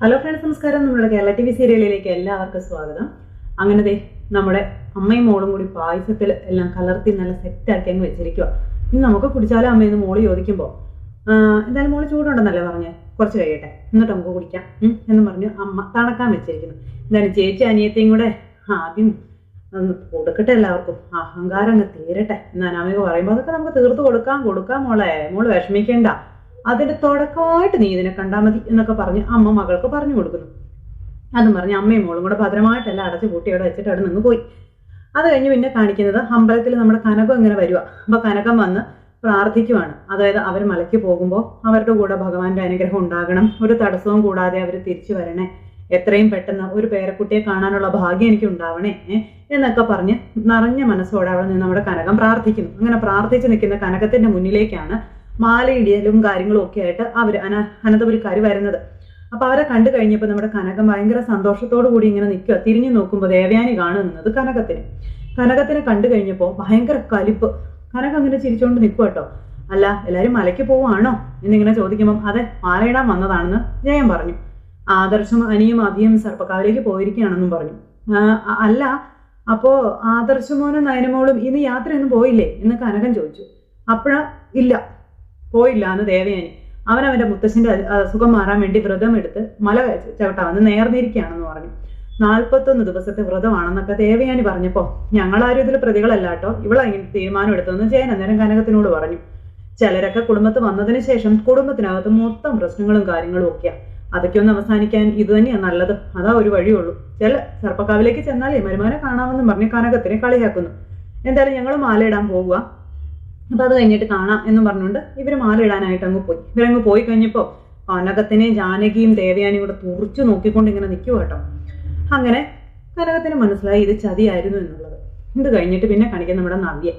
Hello friends നമസ്കാരം. നമ്മുടെ Kerala T V സീരിയലിലേക്ക് എല്ലാവർക്കും സ്വാഗതം. അങ്ങനെ ദേ നമ്മുടെ അമ്മയും മോളും കൂടി പായസത്തിൽ എല്ലാം കലർത്തി നല്ല സെറ്റാക്കി അങ്ങ് വെച്ചിരിക്കുക ഇനി നമുക്ക് കുടിച്ചാലോ അമ്മയെന്ന് മോൾ ചോദിക്കുമ്പോൾ എന്തായാലും മോൾ ചൂടുണ്ടെന്നല്ലേ പറഞ്ഞ്? കുറച്ച് കഴിയട്ടെ. എന്നിട്ട് നമുക്ക് കുടിക്കാം. എന്ന് പറഞ്ഞു അമ്മ തണക്കാൻ വെച്ചിരിക്കുന്നു. എന്തായാലും ചേച്ചി അനിയത്തെയും കൂടെ ആദ്യം കൊടുക്കട്ടെ എല്ലാവർക്കും. അഹങ്കാരം അങ്ങ് തീരട്ടെ. എന്ന് അനാമിക പറയുമ്പോൾ അതൊക്കെ നമുക്ക് തീർത്ത് കൊടുക്കാം കൊടുക്കാം മോളെ. മോൾ വിഷമിക്കേണ്ട. അതിന്റെ തുടക്കമായിട്ട് നീ ഇതിനെ കണ്ടാൽ മതി എന്നൊക്കെ പറഞ്ഞ് അമ്മ മകൾക്ക് പറഞ്ഞു കൊടുക്കുന്നു. അതും പറഞ്ഞ് അമ്മയും മോളും കൂടെ ഭദ്രമായിട്ടല്ല അടച്ചു കൂട്ടി അവിടെ വെച്ചിട്ട് അവിടെ നിന്ന് പോയി. അത് കഴിഞ്ഞ് പിന്നെ കാണിക്കുന്നത് അമ്പലത്തിൽ നമ്മുടെ കനകം ഇങ്ങനെ വരുക അപ്പൊ കനകം വന്ന് പ്രാർത്ഥിക്കുവാണ്. അതായത് അവർ മലയ്ക്ക് പോകുമ്പോൾ അവരുടെ കൂടെ ഭഗവാന്റെ അനുഗ്രഹം ഉണ്ടാകണം. ഒരു തടസ്സവും കൂടാതെ അവർ തിരിച്ചു വരണേ. എത്രയും പെട്ടെന്ന് ഒരു പേരക്കുട്ടിയെ കാണാനുള്ള ഭാഗ്യം എനിക്ക് ഉണ്ടാവണേ എന്നൊക്കെ പറഞ്ഞ് നിറഞ്ഞ മനസ്സോടെ അവിടെ നിന്ന് നമ്മുടെ കനകം പ്രാർത്ഥിക്കുന്നു. അങ്ങനെ പ്രാർത്ഥിച്ചു നിൽക്കുന്ന കനകത്തിന്റെ മുന്നിലേക്കാണ് മാലയിടിയലും കാര്യങ്ങളും ഒക്കെ ആയിട്ട് അവർ അന അനന്തപുരിക്കാർ വരുന്നത്. അപ്പൊ അവരെ കണ്ടു കഴിഞ്ഞപ്പോൾ നമ്മുടെ കനകം ഭയങ്കര സന്തോഷത്തോടു കൂടി ഇങ്ങനെ നിൽക്കുക. തിരിഞ്ഞു നോക്കുമ്പോൾ ദേവയാനി കാണുന്നത് കനകത്തിന്. കനകത്തിനെ കണ്ടു കഴിഞ്ഞപ്പോൾ ഭയങ്കര കലിപ്പ്. കനകം അങ്ങനെ ചിരിച്ചുകൊണ്ട് നിൽക്കുക കേട്ടോ. അല്ല എല്ലാരും മലയ്ക്ക് പോവാണോ? എന്നിങ്ങനെ ചോദിക്കുമ്പോൾ അതെ മാലയിടാൻ വന്നതാണെന്ന് ജയം പറഞ്ഞു. ആദർശം അനിയും അധികം സർപ്പക്കാവിലേക്ക് പോയിരിക്കുകയാണെന്നും പറഞ്ഞു. അല്ല അപ്പോ ആദർശമോനും നയനമോളും ഇന്ന് യാത്രയൊന്നും പോയില്ലേ? എന്ന് കനകൻ ചോദിച്ചു. അപ്പോഴ ഇല്ല പോയില്ല എന്ന് ദേവയാനി. അവൻ അവന്റെ മുത്തശ്ശന്റെ അസുഖം മാറാൻ വേണ്ടി വ്രതം എടുത്ത് മല ചവിട്ടാമെന്ന് നേർന്നിരിക്കുകയാണെന്ന് പറഞ്ഞു. നാൽപ്പത്തൊന്ന് ദിവസത്തെ വ്രതമാണെന്നൊക്കെ ദേവയാനി പറഞ്ഞപ്പോ ഞങ്ങളാരും ഇതിൽ പ്രതികളല്ല കേട്ടോ. ഇവളെ ഇങ്ങനെ തീരുമാനം എടുത്തെന്ന് ജയൻ അന്നേരം കനകത്തിനോട് പറഞ്ഞു. ചിലരൊക്കെ കുടുംബത്ത് വന്നതിന് ശേഷം കുടുംബത്തിനകത്ത് മൊത്തം പ്രശ്നങ്ങളും കാര്യങ്ങളും ഒക്കെയാ. അതൊക്കെ ഒന്ന് അവസാനിക്കാൻ ഇത് തന്നെയാ നല്ലത്. അതാ ഒരു വഴിയുള്ളൂ. ചില ചെറുപ്പക്കാവിലേക്ക് ചെന്നാലേ മരുമാനെ കാണാമെന്ന് പറഞ്ഞ് കനകത്തിനെ കളിയാക്കുന്നു. എന്തായാലും ഞങ്ങൾ മാലയിടാൻ പോവുക. അപ്പൊ അത് കഴിഞ്ഞിട്ട് കാണാം എന്ന് പറഞ്ഞുകൊണ്ട് ഇവർ മാറിയിടാനായിട്ട് അങ്ങ് പോയി. ഇവരങ്ങ് പോയി കഴിഞ്ഞപ്പോ കനകത്തിനെയും ജാനകിയും ദേവയാനിയും കൂടെ തുറച്ചു നോക്കിക്കൊണ്ട് ഇങ്ങനെ നിൽക്കുക കേട്ടോ. അങ്ങനെ കനകത്തിന് മനസ്സിലായി ഇത് ചതിയായിരുന്നു എന്നുള്ളത്. ഇത് കഴിഞ്ഞിട്ട് പിന്നെ കാണിക്കാൻ നമ്മുടെ നവ്യ.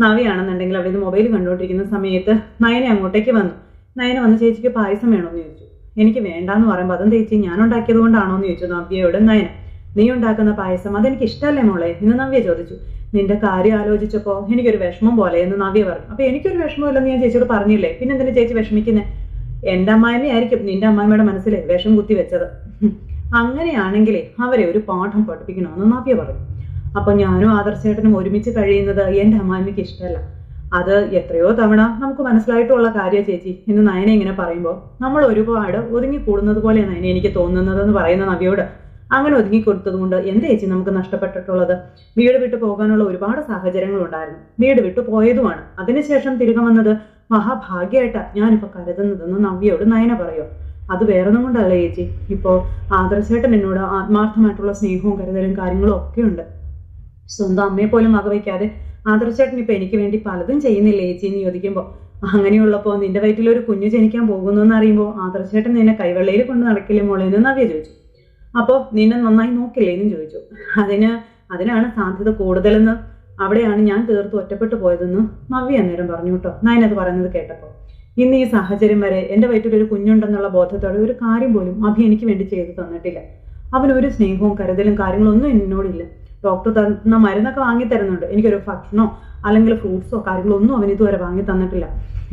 നവ്യാണെന്നുണ്ടെങ്കിൽ അവിടെ ഇത് മൊബൈൽ കണ്ടുകൊണ്ടിരിക്കുന്ന സമയത്ത് നയന അങ്ങോട്ടേക്ക് വന്നു. നയന വന്ന് ചേച്ചിക്ക് പായസം വേണമെന്ന് ചോദിച്ചു. എനിക്ക് വേണ്ടാന്ന് പറയുമ്പോൾ അതും ചേച്ചി ഞാൻ ഉണ്ടാക്കിയത് കൊണ്ടാണോ എന്ന് ചോദിച്ചു നവ്യയോട് നയന. നീ ഉണ്ടാക്കുന്ന പായസം അതെനിക്ക് ഇഷ്ടമല്ലേ മോളെ? എന്ന് നവ്യ ചോദിച്ചു. നിന്റെ കാര്യം ആലോചിച്ചപ്പോ എനിക്കൊരു വിഷമം പോലെ എന്ന് നവ്യ പറഞ്ഞു. അപ്പൊ എനിക്കൊരു വിഷമമില്ലെന്ന് ഞാൻ ചേച്ചിയോട് പറഞ്ഞില്ലേ? പിന്നെ എന്തിനാ ചേച്ചി വിഷമിക്കുന്നേ? എന്റെ അമ്മായിമ്മ ആയിരിക്കും നിന്റെ അമ്മായിമ്മയുടെ മനസ്സിൽ വിഷം കുത്തി വെച്ചത്. അങ്ങനെയാണെങ്കിലേ അവരെ ഒരു പാഠം പഠിപ്പിക്കണമെന്ന് നവ്യ പറഞ്ഞു. അപ്പൊ ഞാനും ആദർശേട്ടനും ഒരുമിച്ച് കഴിയുന്നത് എന്റെ അമ്മായിമ്മയ്ക്ക് ഇഷ്ടമല്ല. അത് എത്രയോ തവണ നമുക്ക് മനസ്സിലായിട്ടുള്ള കാര്യ ചേച്ചി എന്ന് നയന ഇങ്ങനെ പറയുമ്പോൾ നമ്മൾ ഒരുപാട് ഒതുങ്ങി കൂടുന്നത് പോലെയാണ് നയന എനിക്ക് തോന്നുന്നത് എന്ന് പറയുന്ന നവിയോട് അങ്ങനെ ഒതുങ്ങി കൊടുത്തത് കൊണ്ട് എന്താ ചേച്ചി നമുക്ക് നഷ്ടപ്പെട്ടിട്ടുള്ളത്? വീട് വിട്ടു പോകാനുള്ള ഒരുപാട് സാഹചര്യങ്ങൾ ഉണ്ടായിരുന്നു വീട് വിട്ടു പോയതുമാണ്. അതിനുശേഷം തിരികെ വന്നത് മഹാഭാഗ്യമായിട്ടാണ് ഞാനിപ്പോ കരുതുന്നതെന്ന് നവ്യയോട് നയന പറയോ. അത് വേറൊന്നും കൊണ്ടല്ല ചേച്ചി. ഇപ്പോ ആദർശേട്ടൻ എന്നോട് ആത്മാർത്ഥമായിട്ടുള്ള സ്നേഹവും കരുതലും കാര്യങ്ങളും ഒക്കെ ഉണ്ട്. സ്വന്തം അമ്മയെ പോലും വകവയ്ക്കാതെ ആദർശേട്ടൻ ഇപ്പൊ എനിക്ക് വേണ്ടി പലതും ചെയ്യുന്നില്ല ചേച്ചി എന്ന് ചോദിക്കുമ്പോൾ അങ്ങനെയുള്ളപ്പോ നിന്റെ വയറ്റിൽ ഒരു കുഞ്ഞു ജനിക്കാൻ പോകുന്നു എന്ന് അറിയുമ്പോൾ ആദർശേട്ടൻ നിന്നെ കൈവെള്ളയിൽ കൊണ്ട് നടക്കില്ലേ മോളെ എന്ന് നവ്യ ചോദിച്ചു. അപ്പോ നിന്നെ നന്നായി നോക്കില്ലേ എന്നും ചോദിച്ചു. അതിന് അതിനാണ് സാധ്യത കൂടുതലെന്ന് അവിടെയാണ് ഞാൻ തീർത്ത് ഒറ്റപ്പെട്ടു പോയതെന്ന് നവ്യ അന്നേരം പറഞ്ഞു കേട്ടോ. അത് പറയുന്നത് കേട്ടപ്പോൾ ഇന്ന് ഈ സാഹചര്യം വരെ എന്റെ വയറ്റിൽ ഒരു കുഞ്ഞുണ്ടെന്നുള്ള ബോധത്തോടെ ഒരു കാര്യം പോലും അഭി എനിക്ക് വേണ്ടി ചെയ്തു തന്നിട്ടില്ല. അവൻ ഒരു സ്നേഹവും കരുതലും കാര്യങ്ങളൊന്നും എന്നോടില്ല. ഡോക്ടർ തന്ന മരുന്നൊക്കെ വാങ്ങി തരുന്നുണ്ട്. എനിക്കൊരു ഭക്ഷണമോ അല്ലെങ്കിൽ ഫ്രൂട്ട്സോ കാര്യങ്ങളോ ഒന്നും അവൻ ഇതുവരെ വാങ്ങി തന്നിട്ടില്ല.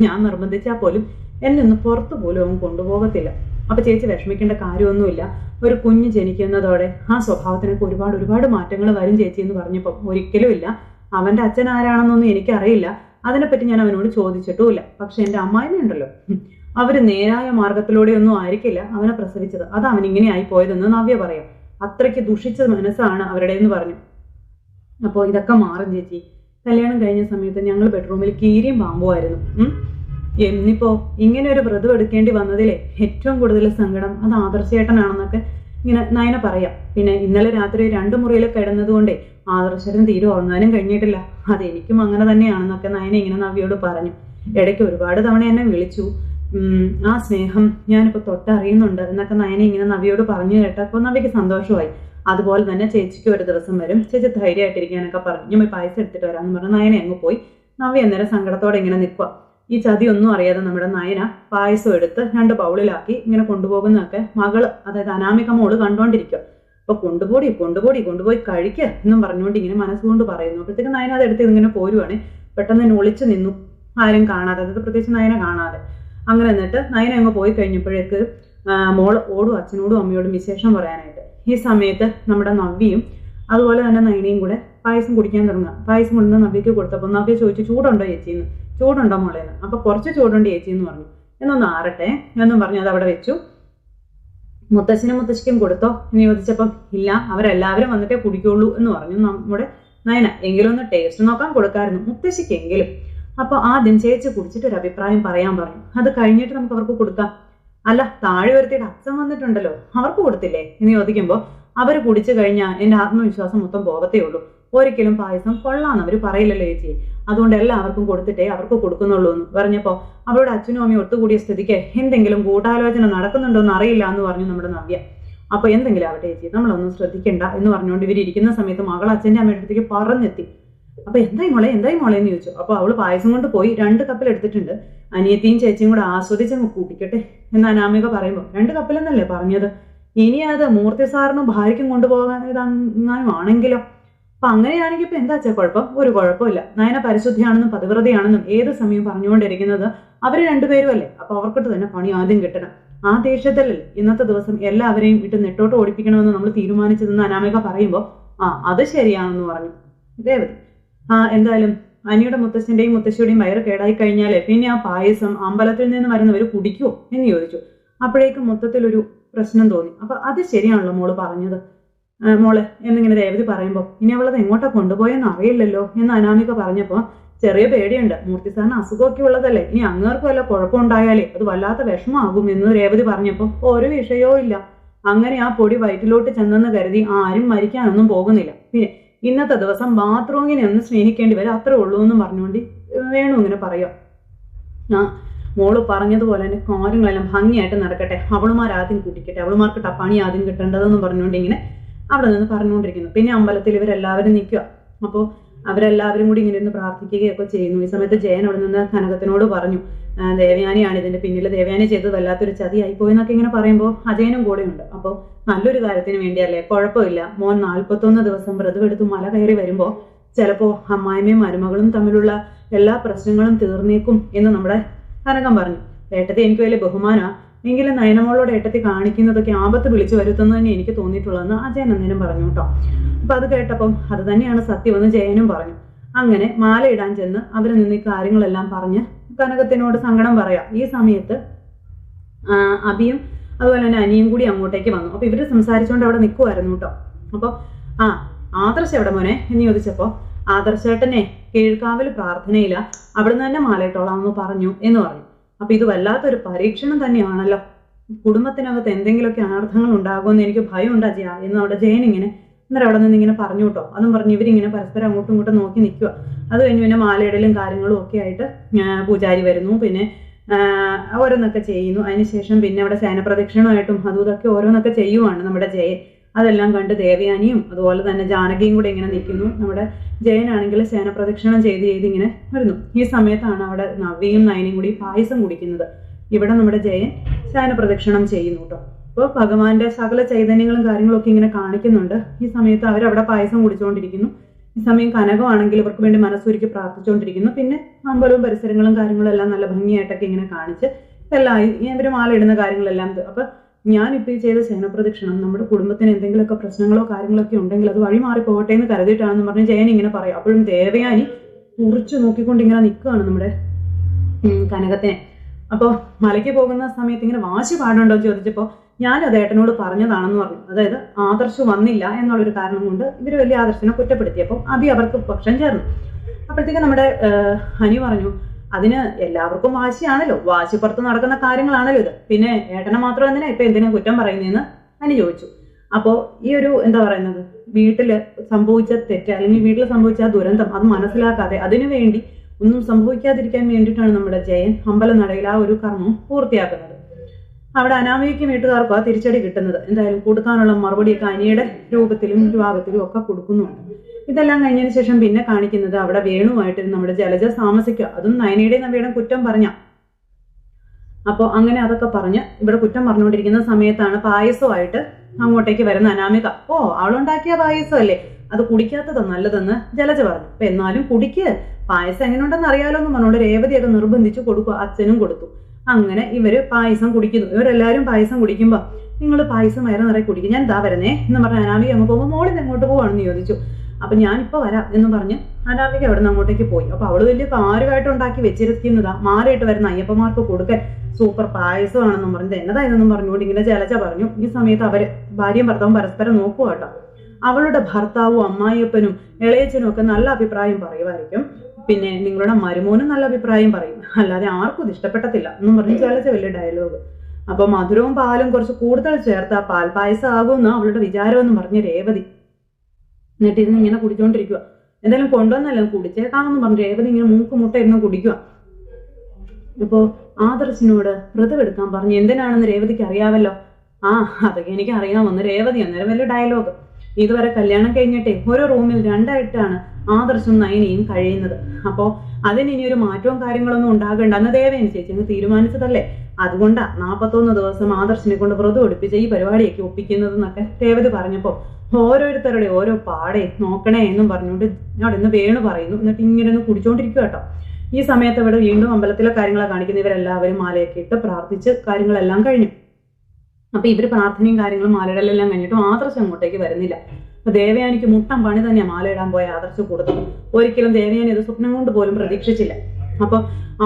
ഞാൻ നിർബന്ധിച്ചാൽ പോലും എന്നെ ഒന്ന് പുറത്തു പോലും അവൻ കൊണ്ടുപോകത്തില്ല. അപ്പൊ ചേച്ചി വിഷമിക്കേണ്ട കാര്യമൊന്നുമില്ല. ഒരു കുഞ്ഞ് ജനിക്കുന്നതോടെ ആ സ്വഭാവത്തിനൊക്കെ ഒരുപാട് ഒരുപാട് മാറ്റങ്ങൾ വരും ചേച്ചി എന്ന് പറഞ്ഞപ്പോൾ ഒരിക്കലും ഇല്ല. അവന്റെ അച്ഛൻ ആരാണെന്നൊന്നും എനിക്കറിയില്ല. അതിനെപ്പറ്റി ഞാൻ അവനോട് ചോദിച്ചിട്ടുമില്ല. പക്ഷെ എന്റെ അമ്മായിനുണ്ടല്ലോ ഹും, അവർ നേരായ മാർഗത്തിലൂടെയൊന്നും ആയിരിക്കില്ല അവനെ പ്രസവിച്ചത്. അത് അവൻ ഇങ്ങനെ ആയി പോയതെന്ന് നവ്യ പറയാം. അത്രയ്ക്ക് ദുഷിച്ച മനസ്സാണ് അവരുടെ എന്ന് പറഞ്ഞു. അപ്പോൾ ഇതൊക്കെ മാറും ചേച്ചി. കല്യാണം കഴിഞ്ഞ സമയത്ത് ഞങ്ങൾ ബെഡ്റൂമിൽ കീരിയും പാമ്പുമായിരുന്നു. എന്നിപ്പോ ഇങ്ങനെ ഒരു വ്രതം എടുക്കേണ്ടി വന്നതിലെ ഏറ്റവും കൂടുതൽ സങ്കടം അത് ആദർശേട്ടനാണെന്നൊക്കെ ഇങ്ങനെ നയന പറയാം. പിന്നെ ഇന്നലെ രാത്രി രണ്ടു മുറിയിൽ കിടന്നതുകൊണ്ടേ ആദർശേട്ടൻ തീരെ ഉറങ്ങാനും കഴിഞ്ഞിട്ടില്ല. അത് എനിക്കും അങ്ങനെ തന്നെയാണെന്നൊക്കെ നയന ഇങ്ങനെ നവ്യോട് പറഞ്ഞു. ഇടയ്ക്ക് ഒരുപാട് തവണ എന്നെ വിളിച്ചു. ആ സ്നേഹം ഞാനിപ്പോ തൊട്ടറിയുന്നുണ്ട് എന്നൊക്കെ നയന ഇങ്ങനെ നവിയോട് പറഞ്ഞു കേട്ടപ്പോൾ നവിക്ക് സന്തോഷമായി. അതുപോലെ തന്നെ ചേച്ചിക്ക് ഒരു ദിവസം വരും. ചേച്ചി ധൈര്യമായിട്ടിരിക്കാനൊക്കെ പറഞ്ഞു. ഞാൻ എടുത്തിട്ട് വരാമെന്ന് പറഞ്ഞ്. നയന അങ്ങ് പോയി. നവി അന്നേരം സങ്കടത്തോടെ ഇങ്ങനെ നിൽക്കുക ഈ ചതി ഒന്നും അറിയാതെ നമ്മുടെ നയന പായസം എടുത്ത് രണ്ട് ബൗളിലാക്കി ഇങ്ങനെ കൊണ്ടുപോകുന്നതൊക്കെ മകൾ അതായത് അനാമിക മോൾ കണ്ടോണ്ടിരിക്കുക അപ്പൊ കൊണ്ടുപോടി കൊണ്ടുപോടി കൊണ്ടുപോയി കഴിക്കുക എന്നും പറഞ്ഞുകൊണ്ട് ഇങ്ങനെ മനസ്സുകൊണ്ട് പറയുന്നു. അപ്പോഴത്തേക്ക് നയന അത് എടുത്ത് ഇങ്ങനെ പോരുവാണ്. പെട്ടെന്ന് തന്നെ ഒളിച്ചു നിന്നു. ആരും കാണാതെ അതായത് പ്രത്യേകിച്ച് നയന കാണാതെ. അങ്ങനെ എന്നിട്ട് നയന അങ്ങ് പോയി കഴിഞ്ഞപ്പോഴേക്ക് മോൾ ഓടും അച്ഛനോടും അമ്മയോടും വിശേഷം പറയാനായിട്ട്. ഈ സമയത്ത് നമ്മുടെ നവ്യയും അതുപോലെ തന്നെ നയനയും കൂടെ പായസം കുടിക്കാൻ തുടങ്ങുക. പായസം കൊണ്ടുവന്ന് നവ്യക്ക് കൊടുത്തപ്പോൾ നവ്യ ചോദിച്ചു ചൂടുണ്ടോ ചേച്ചിന്ന്? ചൂടുണ്ടോ മോളേന്ന്? അപ്പൊ കുറച്ച് ചൂടുണ്ട് ചേച്ചി എന്ന് പറഞ്ഞു. എന്നൊന്ന് ആറട്ടെ. എന്നും പറഞ്ഞു അത് അവിടെ വെച്ചു. മുത്തശ്ശനും മുത്തശ്ശിക്കും കൊടുത്തോ എന്ന് ചോദിച്ചപ്പം ഇല്ല അവരെല്ലാവരും വന്നിട്ടേ കുടിക്കുള്ളൂ എന്ന് പറഞ്ഞു നമ്മുടെ നയന. എങ്കിലും ഒന്ന് ടേസ്റ്റ് നോക്കാൻ കൊടുക്കാമായിരുന്നു മുത്തശ്ശിക്കെങ്കിലും. അപ്പൊ ആദ്യം ചേച്ചി കുടിച്ചിട്ട് ഒരു അഭിപ്രായം പറയാൻ പറഞ്ഞു. അത് കഴിഞ്ഞിട്ട് നമുക്ക് അവർക്ക് കൊടുക്കാം. അല്ല താഴെ ഒരുത്തിയുടെ അച്ഛൻ വന്നിട്ടുണ്ടല്ലോ അവർക്ക് കൊടുത്തില്ലേ എന്ന് ചോദിക്കുമ്പോൾ അവർ കുടിച്ചു കഴിഞ്ഞാൽ എന്റെ ആത്മവിശ്വാസം മൊത്തം പോകത്തേ ഉള്ളൂ. ഒരിക്കലും പായസം കൊള്ളാന്ന് അവർ പറയില്ലല്ലോ ചേച്ചി അതുകൊണ്ട് എല്ലാവർക്കും കൊടുത്തിട്ടേ അവർക്ക് കൊടുക്കുന്നുള്ളൂ എന്ന് പറഞ്ഞപ്പോ അവളുടെ അച്ഛനും അമ്മയും ഒത്തുകൂടിയ സ്ഥിതിക്ക് എന്തെങ്കിലും ഗൂഢാലോചന നടക്കുന്നുണ്ടോ എന്ന് അറിയില്ല എന്ന് പറഞ്ഞു നമ്മുടെ നവ്യ. അപ്പൊ എന്തെങ്കിലും ആവട്ടെ ചേച്ചി നമ്മളൊന്നും ശ്രദ്ധിക്കണ്ട എന്ന് പറഞ്ഞുകൊണ്ട് ഇവരിയ്ക്കുന്ന സമയത്ത് മകൾ അച്ഛന്റെ അമ്മയുടെ അടുത്തേക്ക് പറഞ്ഞെത്തി. അപ്പൊ എന്തായി മോളെ എന്തായി മോളെ എന്ന് ചോദിച്ചു. അപ്പൊ അവൾ പായസം കൊണ്ട് പോയി രണ്ട് കപ്പിൽ എടുത്തിട്ടുണ്ട്. അനിയത്തിയും ചേച്ചിയും കൂടെ ആസ്വദിച്ച് അങ്ങ് കൂട്ടിക്കട്ടെ എന്ന് അനാമിക പറയുമ്പോൾ രണ്ട് കപ്പിലെന്നല്ലേ പറഞ്ഞത്? ഇനി അത് മൂർത്തി സാറിനും ഭാര്യയ്ക്കും കൊണ്ടുപോകാൻ ഇതങ്ങാനും ആണെങ്കിലോ അപ്പൊ അങ്ങനെയാണെങ്കിൽ ഇപ്പൊ എന്താ കുഴപ്പം? ഒരു കുഴപ്പമില്ല. നയന പരിശുദ്ധിയാണെന്നും പതിവ്രതയാണെന്നും ഏത് സമയം പറഞ്ഞുകൊണ്ടിരിക്കുന്നത് അവർ രണ്ടുപേരും അല്ലേ അപ്പൊ അവർക്കിട്ട് തന്നെ പണി ആദ്യം കിട്ടണം. ആ ദേഷ്യത്തിലല്ലേ ഇന്നത്തെ ദിവസം എല്ലാവരെയും ഇട്ട് നെട്ടോട്ട് ഓടിപ്പിക്കണമെന്ന് നമ്മൾ തീരുമാനിച്ചതെന്ന് അനാമിക പറയുമ്പോൾ ആ അത് ശരിയാണെന്ന് പറഞ്ഞു. ദേവതി ആ എന്തായാലും അനിയുടെ മുത്തശ്ശന്റെയും മുത്തശ്ശിയുടെയും വയറ് കേടായി കഴിഞ്ഞാലേ പിന്നെ ആ പായസം അമ്പലത്തിൽ നിന്ന് വരുന്നവർ കുടിക്കുമോ എന്ന് ചോദിച്ചു. അപ്പോഴേക്കും മൊത്തത്തിലൊരു പ്രശ്നം തോന്നി. അപ്പൊ അത് ശരിയാണല്ലോ മോൾ പറഞ്ഞത്. മോളെ എന്നിങ്ങനെ രേവതി പറയുമ്പോൾ ഇനി അവളത് എങ്ങോട്ടാ കൊണ്ടുപോയെന്ന് അറിയില്ലല്ലോ? എന്ന് അനാമിക പറഞ്ഞപ്പോൾ ചെറിയ പേടിയുണ്ട്. മൂർത്തി സാറിന് അസുഖമൊക്കെ ഉള്ളതല്ലേ? ഇനി അങ്ങേർക്കും വല്ല കുഴപ്പമുണ്ടായാലേ അത് വല്ലാത്ത വിഷമാകും എന്ന് രേവതി പറഞ്ഞപ്പോൾ ഒരു വിഷയവും ഇല്ല. അങ്ങനെ ആ പൊടി വയറ്റിലോട്ട് ചെന്നെന്ന് കരുതി ആരും മരിക്കാനൊന്നും പോകുന്നില്ല. പിന്നെ ഇന്നത്തെ ദിവസം ബാത്റൂമിനെ ഒന്ന് സ്നേഹിക്കേണ്ടി വരും. അത്രേ ഉള്ളൂ എന്ന് പറഞ്ഞുകൊണ്ട് വേണു ഇങ്ങനെ പറയാം? ആ മോൾ പറഞ്ഞതുപോലെ തന്നെ കാര്യങ്ങളെല്ലാം ഭംഗിയായിട്ട് നടക്കട്ടെ. അവളുമാർ ആദ്യം കൂട്ടിക്കട്ടെ. അവളുമാർക്ക് ടപ്പാണി പണി ആദ്യം കിട്ടേണ്ടതെന്ന് പറഞ്ഞുകൊണ്ട് ഇങ്ങനെ അവിടെ നിന്ന് പറഞ്ഞുകൊണ്ടിരിക്കുന്നു. പിന്നെ അമ്പലത്തിൽ ഇവരെല്ലാവരും നിൽക്കുക. അപ്പോൾ അവരെല്ലാവരും കൂടി ഇങ്ങനെ ഇരുന്ന് പ്രാർത്ഥിക്കുകയൊക്കെ ചെയ്യുന്നു. ഈ സമയത്ത് ജയൻ അവിടെ നിന്ന് കനകത്തിനോട് പറഞ്ഞു ദേവയാനിയാണ് ഇതിന്റെ പിന്നിൽ ദേവയാനി ചെയ്തത് വല്ലാത്തൊരു ചതിയായി പോയെന്നൊക്കെ ഇങ്ങനെ പറയുമ്പോൾ അജയനും ഉണ്ട് അപ്പോൾ നല്ലൊരു കാര്യത്തിന് വേണ്ടിയല്ലേ? കുഴപ്പമില്ല. മോൻ നാൽപ്പത്തൊന്ന് ദിവസം വ്രതമെടുത്ത് മല കയറി വരുമ്പോൾ ചിലപ്പോൾ അമ്മായിമ്മയും മരുമകളും തമ്മിലുള്ള എല്ലാ പ്രശ്നങ്ങളും തീർന്നേക്കും എന്ന് നമ്മുടെ കനകം പറഞ്ഞു. ഏട്ടത്തി എനിക്ക് വലിയ ബഹുമാന എങ്കിലും നയനമോളോട് ഏട്ടത്തി കാണിക്കുന്നതൊക്കെ ആപത്ത് വിളിച്ചു വരുത്തുന്നു തന്നെ എനിക്ക് തോന്നിയിട്ടുള്ളതെന്ന് അജയൻ അന്നേരം പറഞ്ഞു കേട്ടോ. അപ്പൊ അത് കേട്ടപ്പം അത് തന്നെയാണ് സത്യമെന്ന് ജയനും പറഞ്ഞു. അങ്ങനെ മാലയിടാൻ ചെന്ന് അവർ നിന്ന് ഈ കാര്യങ്ങളെല്ലാം പറഞ്ഞ് കനകത്തിനോട് സങ്കടം പറയാം. ഈ സമയത്ത് അബിയും അതുപോലെ തന്നെ അനിയും കൂടി അങ്ങോട്ടേക്ക് വന്നു. അപ്പൊ ഇവർ സംസാരിച്ചുകൊണ്ട് അവിടെ നിൽക്കുമായിരുന്നു കേട്ടോ. അപ്പൊ ആ ആദർശ് എവിടെ മോനെ എന്ന് ചോദിച്ചപ്പോ ആദർശേട്ടനെ കീഴ്ക്കാവിൽ പ്രാർത്ഥനയില്ല അവിടുന്ന് തന്നെ മാലയിട്ടോളാം എന്ന് പറഞ്ഞു എന്ന് പറഞ്ഞു. അപ്പൊ ഇത് വല്ലാത്തൊരു പരീക്ഷണം തന്നെയാണല്ലോ. കുടുംബത്തിനകത്ത് എന്തെങ്കിലുമൊക്കെ അനർത്ഥങ്ങൾ ഉണ്ടാകുമെന്ന് എനിക്ക് ഭയമുണ്ട് അജയ. എന്ന് അവിടെ ജയൻ ഇങ്ങനെ അന്നേരം അവിടെ നിന്ന് ഇങ്ങനെ പറഞ്ഞു കേട്ടോ. അതും പറഞ്ഞ് ഇവരിങ്ങനെ പരസ്പരം അങ്ങോട്ടും ഇങ്ങോട്ടും നോക്കി നിൽക്കുക അത് കഴിഞ്ഞ് പിന്നെ മാലയിടലും കാര്യങ്ങളും ഒക്കെ ആയിട്ട് പൂജാരി വരുന്നു. പിന്നെ ഓരോന്നൊക്കെ ചെയ്യുന്നു. അതിനുശേഷം പിന്നെ അവിടെ സേനപ്രദക്ഷിണമായിട്ടും അതും ഇതൊക്കെ ഓരോന്നൊക്കെ ചെയ്യുവാണ് നമ്മുടെ ജയൻ. അതെല്ലാം കണ്ട് ദേവയാനിയും അതുപോലെ തന്നെ ജാനകിയും കൂടെ ഇങ്ങനെ നിൽക്കുന്നു. നമ്മുടെ ജയനാണെങ്കിൽ സേനപ്രദക്ഷിണം ചെയ്ത് ചെയ്ത് ഇങ്ങനെ വരുന്നു. ഈ സമയത്താണ് അവിടെ നവ്യയും നയനയും കൂടി പായസം കുടിക്കുന്നത്. ഇവിടെ നമ്മുടെ ജയൻ സേനപ്രദക്ഷിണം ചെയ്യുന്നു കേട്ടോ. അപ്പോൾ ഭഗവാന്റെ സകല ചൈതന്യങ്ങളും കാര്യങ്ങളും ഒക്കെ ഇങ്ങനെ കാണിക്കുന്നുണ്ട്. ഈ സമയത്ത് അവരവിടെ പായസം കുടിച്ചുകൊണ്ടിരിക്കുന്നു. ഈ സമയം കനകമാണെങ്കിൽ ഇവർക്ക് വേണ്ടി മനസ്സൂരിക്ക് പ്രാർത്ഥിച്ചുകൊണ്ടിരിക്കുന്നു. പിന്നെ അമ്പലവും പരിസരങ്ങളും കാര്യങ്ങളും എല്ലാം നല്ല ഭംഗിയായിട്ടൊക്കെ ഇങ്ങനെ കാണിച്ച് എല്ലാം ഇവർ മാല ഇടുന്ന കാര്യങ്ങളെല്ലാം ഇത്. ഞാനിപ്പോൾ ഈ ചെയ്ത സേനപ്രദക്ഷിണം നമ്മുടെ കുടുംബത്തിന് എന്തെങ്കിലുമൊക്കെ പ്രശ്നങ്ങളോ കാര്യങ്ങളൊക്കെ ഉണ്ടെങ്കിൽ അത് വഴി മാറി പോകട്ടെ എന്ന് കരുതിയിട്ടാണെന്ന് പറഞ്ഞ് ജയൻ ഇങ്ങനെ പറയും. അപ്പോഴും ദേവയാനി കുറിച്ചു നോക്കിക്കൊണ്ട് ഇങ്ങനെ നിൽക്കുകയാണ് നമ്മുടെ കനകത്തിനെ അപ്പോൾ മലയ്ക്ക് പോകുന്ന സമയത്ത് ഇങ്ങനെ വാശി പാടുണ്ടോ എന്ന് ചോദിച്ചപ്പോൾ ഞാൻ അത് ഏട്ടനോട് പറഞ്ഞതാണെന്ന് പറഞ്ഞു. അതായത് ആദർശ് വന്നില്ല എന്നുള്ളൊരു കാരണം കൊണ്ട് ഇവർ വലിയ ആദർശനെ കുറ്റപ്പെടുത്തിയപ്പോൾ അഭി അവർക്ക് പക്ഷം ചേർന്നു. അപ്പോഴത്തേക്ക് നമ്മുടെ ഹനി പറഞ്ഞു അതിന് എല്ലാവർക്കും വാശിയാണല്ലോ. വാശിപ്പുറത്ത് നടക്കുന്ന കാര്യങ്ങളാണല്ലോ ഇത്. പിന്നെ ഏട്ടനെ മാത്രം എന്തിനാ ഇപ്പൊ എന്തിനാ കുറ്റം പറയുന്നതെന്ന് ഹനി ചോദിച്ചു. അപ്പോ ഈ ഒരു എന്താ പറയുന്നത്? വീട്ടിൽ സംഭവിച്ച തെറ്റ് അല്ലെങ്കിൽ വീട്ടിൽ സംഭവിച്ച ആ ദുരന്തം അത് മനസ്സിലാക്കാതെ അതിനു വേണ്ടി ഒന്നും സംഭവിക്കാതിരിക്കാൻ വേണ്ടിയിട്ടാണ് നമ്മുടെ ജയൻ അമ്പലനടയിൽ ആ ഒരു കർമ്മം പൂർത്തിയാക്കുന്നത്. അവിടെ അനാമികയ്ക്കും വീട്ടുകാർക്കും ആ തിരിച്ചടി കിട്ടുന്നത്. എന്തായാലും കൊടുക്കാനുള്ള മറുപടിയൊക്കെ അനിയുടെ രൂപത്തിലും ഭാഗത്തിലും ഒക്കെ കൊടുക്കുന്നുണ്ട്. ഇതെല്ലാം കഴിഞ്ഞതിന് ശേഷം പിന്നെ കാണിക്കുന്നത് അവിടെ വേണുമായിട്ട് നമ്മുടെ ജലജ താമസിക്കുക. അതും നയനയുടെ നവയുടെ കുറ്റം പറഞ്ഞ. അപ്പോൾ അങ്ങനെ അതൊക്കെ പറഞ്ഞ് ഇവിടെ കുറ്റം പറഞ്ഞുകൊണ്ടിരിക്കുന്ന സമയത്താണ് പായസമായിട്ട് അങ്ങോട്ടേക്ക് വരുന്ന അനാമിക. ഓ അവളുണ്ടാക്കിയ പായസം അല്ലേ അത് കുടിക്കാത്തതാ നല്ലതെന്ന് ജലജ പറഞ്ഞു. അപ്പൊ എന്നാലും കുടിക്ക്. പായസം എങ്ങനെ ഉണ്ടെന്ന് അറിയാലോ എന്ന് പറഞ്ഞുകൊണ്ട് രേവതിയൊക്കെ നിർബന്ധിച്ച് കൊടുക്കുക അച്ഛനും കൊടുത്തു. അങ്ങനെ ഇവർ പായസം കുടിക്കുന്നു. ഇവരെല്ലാവരും പായസം കുടിക്കുമ്പോൾ നിങ്ങൾ പായസം വയറ് നിറയെ കുടിക്കും. ഞാൻ ഇതാ വരുന്നേ എന്ന് പറഞ്ഞ അനാമിക അങ്ങ് പോകുമ്പോൾ മോളിൽ എങ്ങോട്ട് പോവാണെന്ന് ചോദിച്ചു. അപ്പൊ ഞാൻ ഇപ്പൊ വരാം എന്ന് പറഞ്ഞ് അനാമിക അവിടെ നിന്ന് അങ്ങോട്ടേക്ക് പോയി. അപ്പൊ അവൾ വലിയ കാര്യമായിട്ട് ഉണ്ടാക്കി വെച്ചിരിക്കുന്നതാ. മാറിയിട്ട് വരുന്ന അയ്യപ്പന്മാർക്ക് കൊടുക്കാൻ സൂപ്പർ പായസമാണെന്നും പറഞ്ഞത് എന്നതാ ഇതെന്നും പറഞ്ഞുകൊണ്ട് ഇങ്ങനെ ജലജ പറഞ്ഞു. ഈ സമയത്ത് അവർ ഭാര്യയും ഭർത്താവും പരസ്പരം നോക്കുക കേട്ടോ. അവളുടെ ഭർത്താവും അമ്മായിയപ്പനും ഇളയച്ചനും ഒക്കെ നല്ല അഭിപ്രായം പറയുമായിരിക്കും. പിന്നെ നിങ്ങളുടെ മരുമോനും നല്ല അഭിപ്രായം പറയും. അല്ലാതെ ആർക്കും ഇത് ഇഷ്ടപ്പെട്ടത്തില്ല എന്നും പറഞ്ഞ് ചലച്ച വലിയ ഡയലോഗ് അപ്പൊ മധുരവും പാലും കുറച്ച് കൂടുതൽ ചേർത്ത് ആ പാൽ പായസം ആകുമെന്ന് അവളുടെ വിചാരമെന്ന് പറഞ്ഞ രേവതി. എന്നിട്ട് ഇരുന്ന് ഇങ്ങനെ കുടിച്ചോണ്ടിരിക്കുക എന്തായാലും കൊണ്ടുവന്നല്ല കുടിച്ചേക്കാമെന്ന് പറഞ്ഞു രേവതി ഇങ്ങനെ മൂക്ക് മുട്ട ഇരുന്ന് കുടിക്കുക അപ്പോ ആദർശിനോട് വ്രതം എടുക്കാൻ പറഞ്ഞു എന്തിനാണെന്ന് രേവതിക്ക് അറിയാവല്ലോ? ആ അതൊക്കെ എനിക്ക് അറിയാമെന്ന് രേവതി അന്നേരം വലിയ ഡയലോഗ് ഇതുവരെ കല്യാണം കഴിഞ്ഞിട്ടേ ഓരോ റൂമിൽ രണ്ടായിട്ടാണ് ആദർശും നയനിയും കഴിയുന്നത്. അപ്പോ അതിന് ഇനി ഒരു മാറ്റവും കാര്യങ്ങളൊന്നും ഉണ്ടാകേണ്ട. അന്ന് ദേവേനെ ചേച്ചി അങ്ങ് തീരുമാനിച്ചതല്ലേ? അതുകൊണ്ടാ നാപ്പത്തൊന്ന് ദിവസം ആദർശിനെ കൊണ്ട് വ്രതം എടുപ്പിച്ച് ഈ പരിപാടിയൊക്കെ ഒപ്പിക്കുന്നത് എന്നൊക്കെ രേവതി പറഞ്ഞപ്പോ ഓരോരുത്തരുടെ ഓരോ പാടെ നോക്കണേ എന്നും പറഞ്ഞുകൊണ്ട് അവിടെ നിന്ന് വേണു പറയുന്നു. എന്നിട്ട് ഇങ്ങനെ ഒന്ന് കുടിച്ചോണ്ടിരിക്കുക കേട്ടോ. ഈ സമയത്ത് ഇവിടെ വീണ്ടും അമ്പലത്തിലെ കാര്യങ്ങളെ കാണിക്കുന്ന ഇവരെല്ലാവരും മാലയൊക്കെ ഇട്ട് പ്രാർത്ഥിച്ച് കാര്യങ്ങളെല്ലാം കഴിഞ്ഞു. അപ്പൊ ഇവർ പ്രാർത്ഥനയും കാര്യങ്ങളും മാലയിടലെല്ലാം കഴിഞ്ഞിട്ട് ആദർശം അങ്ങോട്ടേക്ക് വരുന്നില്ല. അപ്പൊ ദേവയാനിക്ക് മുട്ടം പണി തന്നെയാണ് മാലയിടാൻ പോയ ആദർശം കൊടുത്തു ഒരിക്കലും ദേവയാനി ഇത് സ്വപ്നം കൊണ്ട് പോലും പ്രതീക്ഷിച്ചില്ല. അപ്പൊ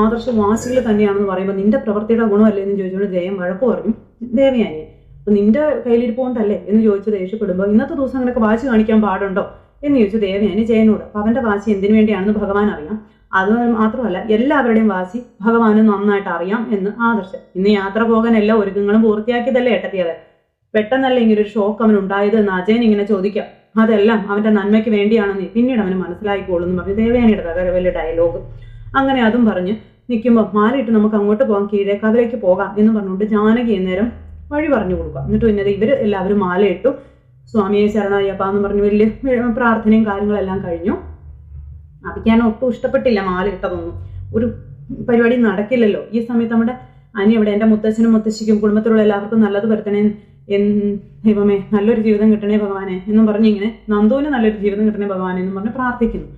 ആദർശ വാശികൾ തന്നെയാണെന്ന് പറയുമ്പോൾ നിന്റെ പ്രവൃത്തിയുടെ ഗുണമല്ലേ എന്ന് ചോദിച്ചുകൊണ്ട് ജയം വഴക്ക് പറഞ്ഞു ദേവയാനിയെ നിന്റെ കയ്യിലിരിപ്പോണ്ടല്ലേ എന്ന് ചോദിച്ചു ദേഷ്യപ്പെടുമ്പോൾ ഇന്നത്തെ ദിവസം അങ്ങനെയൊക്കെ വാശി കാണിക്കാൻ പാടുണ്ടോ എന്ന് ചോദിച്ചു ദേവയാനി ജയനോട് അപ്പൊ അവന്റെ വാശി എന്തിനു വേണ്ടിയാണെന്ന് ഭഗവാൻ അറിയാം. അത് മാത്രമല്ല എല്ലാവരുടെയും വാശി ഭഗവാന് നന്നായിട്ട് അറിയാം എന്ന് ആദർശം. ഇന്ന് യാത്ര പോകാൻ എല്ലാ ഒരുക്കങ്ങളും പൂർത്തിയാക്കിയതല്ലേ ഏട്ടത്തിയത് പെട്ടെന്നല്ല ഇങ്ങനെ ഒരു ഷോക്ക് അവൻ ഉണ്ടായത് എന്ന് അജയൻ ഇങ്ങനെ ചോദിക്കാം. അതെല്ലാം അവന്റെ നന്മയ്ക്ക് വേണ്ടിയാണെന്ന് പിന്നീട് അവന് മനസ്സിലായിക്കോളൂ എന്ന് പറഞ്ഞു ദേവയാനിയുടെ തകര വലിയ ഡയലോഗ് അങ്ങനെ അതും പറഞ്ഞ് നിൽക്കുമ്പോൾ മാലയിട്ട് നമുക്ക് അങ്ങോട്ട് പോകാം കീഴേക്കാവിലേക്ക് പോകാം എന്ന് പറഞ്ഞുകൊണ്ട് ജാനകി നേരം വഴി പറഞ്ഞു കൊടുക്കുക. എന്നിട്ട് പിന്നെ ഇവർ എല്ലാവരും മാലയിട്ടു സ്വാമിയെ ശരണയ്യപ്പ എന്ന് പറഞ്ഞു വലിയ പ്രാർത്ഥനയും കാര്യങ്ങളെല്ലാം കഴിഞ്ഞു. അപ്പിക്കാൻ ഒട്ടും ഇഷ്ടപ്പെട്ടില്ല മാല ഇട്ടതൊന്നും ഒരു പരിപാടി നടക്കില്ലല്ലോ. ഈ സമയത്ത് നമ്മുടെ അനി അവിടെ എന്റെ മുത്തച്ഛനും മുത്തശ്ശിക്കും കുടുംബത്തിലുള്ള എല്ലാവർക്കും നല്ലത് വരുത്തണേ ദൈവമേ നല്ലൊരു ജീവിതം കിട്ടണേ ഭഗവാനെ എന്നും പറഞ്ഞ് ഇങ്ങനെ നന്ദുവിന് നല്ലൊരു ജീവിതം കിട്ടണേ ഭഗവാനെ എന്നും പറഞ്ഞ് പ്രാർത്ഥിക്കുന്നു.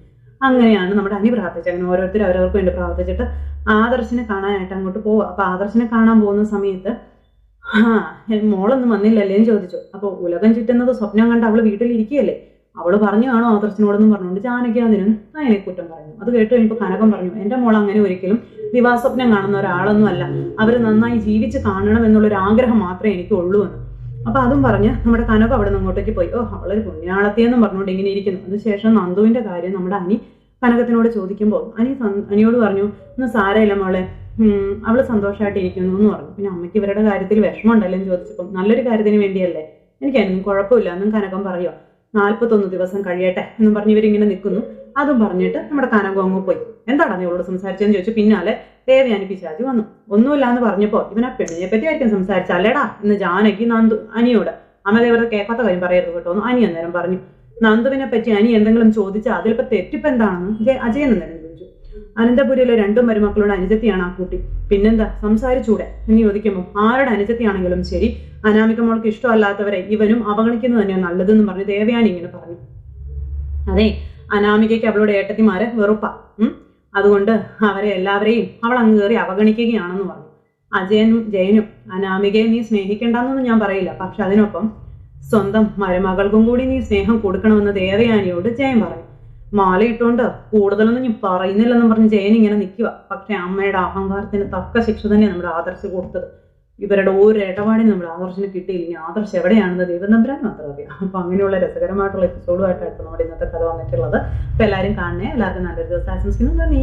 അങ്ങനെയാണ് നമ്മുടെ അനി പ്രാർത്ഥിച്ചത്. അങ്ങനെ ഓരോരുത്തർ അവരവർക്ക് വേണ്ടി പ്രാർത്ഥിച്ചിട്ട് ആദർശിനെ കാണാനായിട്ട് അങ്ങോട്ട് പോവുക. അപ്പൊ ആദർശിനെ കാണാൻ പോകുന്ന സമയത്ത് ആ മോളൊന്നും വന്നില്ലല്ലേ എന്ന് ചോദിച്ചു. അപ്പൊ ഉലകം ചുറ്റുന്നത് സ്വപ്നം കണ്ട് അവൾ വീട്ടിലിരിക്കുകയല്ലേ? അവൾ പറഞ്ഞു കാണോ ആദർശനോടെന്നും പറഞ്ഞുകൊണ്ട് ജാനകിയാതിനും അതിനെ കുറ്റം പറഞ്ഞു. അത് കേട്ട് കഴിഞ്ഞപ്പോൾ കനകം പറഞ്ഞു എന്റെ മോൾ അങ്ങനെ ഒരിക്കലും ദിവാസ്വപ്നം കാണുന്ന ഒരാളൊന്നും അല്ല. അവർ നന്നായി ജീവിച്ച് കാണണം എന്നുള്ളൊരു ആഗ്രഹം മാത്രമേ എനിക്ക് ഉള്ളൂ എന്ന്. അപ്പൊ അതും പറഞ്ഞ് നമ്മുടെ കനകം അവിടെ നിന്ന് അങ്ങോട്ടേക്ക് പോയി. ഓ അവളൊരു പുണ്യാളത്തിയെന്നും പറഞ്ഞുകൊണ്ട് ഇങ്ങനെ ഇരിക്കുന്നു. അതിനുശേഷം നന്ദുവിന്റെ കാര്യം നമ്മുടെ അനി കനകത്തിനോട് ചോദിക്കുമ്പോൾ അനി അനിയോട് പറഞ്ഞു ഒന്ന് സാരമില്ല മോളെ. അവൾ സന്തോഷമായിട്ട് ഇരിക്കുന്നു എന്ന് പറഞ്ഞു. പിന്നെ അമ്മയ്ക്ക് ഇവരുടെ കാര്യത്തിൽ വിഷമമുണ്ടല്ലോ എന്ന് ചോദിച്ചപ്പോൾ നല്ലൊരു കാര്യത്തിന് വേണ്ടിയല്ലേ? എനിക്കായിരുന്നു കുഴപ്പമില്ല എന്നും കനകം പറയുക നാൽപ്പത്തൊന്ന് ദിവസം കഴിയട്ടെ എന്നും പറഞ്ഞ് ഇവരിങ്ങനെ നിൽക്കുന്നു. അതും പറഞ്ഞിട്ട് നമ്മുടെ കനകം അങ്ങ് പോയി. എന്താണ് നീ അവളോട് സംസാരിച്ചതെന്ന് ചോദിച്ചു. പിന്നാലെ ദേവയാനി പിശാചി വന്നു. ഒന്നുമില്ല എന്ന് പറഞ്ഞപ്പോ ഇവൻ ആ പെണ്ണിനെ പറ്റി ആയിരിക്കും സംസാരിച്ച അല്ലേടാ എന്ന് ജാനകി നന്ദു അനിയോട്. അമ്മദേവരുടെ കേൾക്കാത്ത കാര്യം പറയരുത് കേട്ടോ അനി അന്നേരം പറഞ്ഞു. നന്ദുവിനെ പറ്റി അനി എന്തെങ്കിലും ചോദിച്ചാൽ അതിലിപ്പോ തെറ്റിപ്പ് എന്താണെന്ന് ജയ- അജയൻ അന്നേരം ചോദിച്ചു. അനന്തപുരിയിലെ രണ്ടും മരുമക്കളുടെ അനുജത്തിയാണ് ആ കുട്ടി. പിന്നെന്താ? സംസാരിച്ചൂടെ. എന്ന് ചോദിക്കുമ്പോൾ ആരുടെ അനുജത്തിയാണെങ്കിലും ശരി അനാമിക മോൾക്ക് ഇഷ്ടമല്ലാത്തവരെ ഇവനും അവഗണിക്കുന്നത് തന്നെയാണ് നല്ലതെന്ന് പറഞ്ഞ് ദേവയാനി ഇങ്ങനെ പറഞ്ഞു. അതെ അനാമികയ്ക്ക് അവളുടെ ഏട്ടത്തിമാരെ വെറുപ്പ. അതുകൊണ്ട് അവരെ എല്ലാവരെയും അവൾ അങ്ങ് കയറി അവഗണിക്കുകയാണെന്ന് പറഞ്ഞു. അജയനും ജയനും അനാമികയെ നീ സ്നേഹിക്കേണ്ടെന്നൊന്നും ഞാൻ പറയില്ല. പക്ഷെ അതിനൊപ്പം സ്വന്തം മരുമകൾക്കും കൂടി നീ സ്നേഹം കൊടുക്കണമെന്ന് ദേവയാനിയോട് ജയൻ പറഞ്ഞു. മാലയിട്ടുകൊണ്ട് കൂടുതലൊന്നും ഞാൻ പറയുന്നില്ലെന്നും പറഞ്ഞ് ജയൻ ഇങ്ങനെ നിൽക്കുക പക്ഷെ അമ്മയുടെ അഹങ്കാരത്തിന് തക്ക ശിക്ഷ തന്നെ നമ്മുടെ ആദർശ് കൊടുത്തത്. ഇവരുടെ ഒരു ഇടപാടിന് നമ്മൾ ആദർശിന് കിട്ടിയില്ല. ഇനി ആദർശ് എവിടെയാണെന്ന് ദൈവം തമ്പുരാൻ മാത്രം അറിയാം. അപ്പൊ അങ്ങനെയുള്ള രസകരമായിട്ടുള്ള എപ്പിസോഡുമായിട്ടായിരുന്നു നമ്മുടെ ഇന്നത്തെ കഥ വന്നിട്ടുള്ളത്. അപ്പൊ എല്ലാവരും കാണണേ. എല്ലാവർക്കും നല്ലൊരു ദിവസം ആശംസിക്കുന്നു. നന്ദി.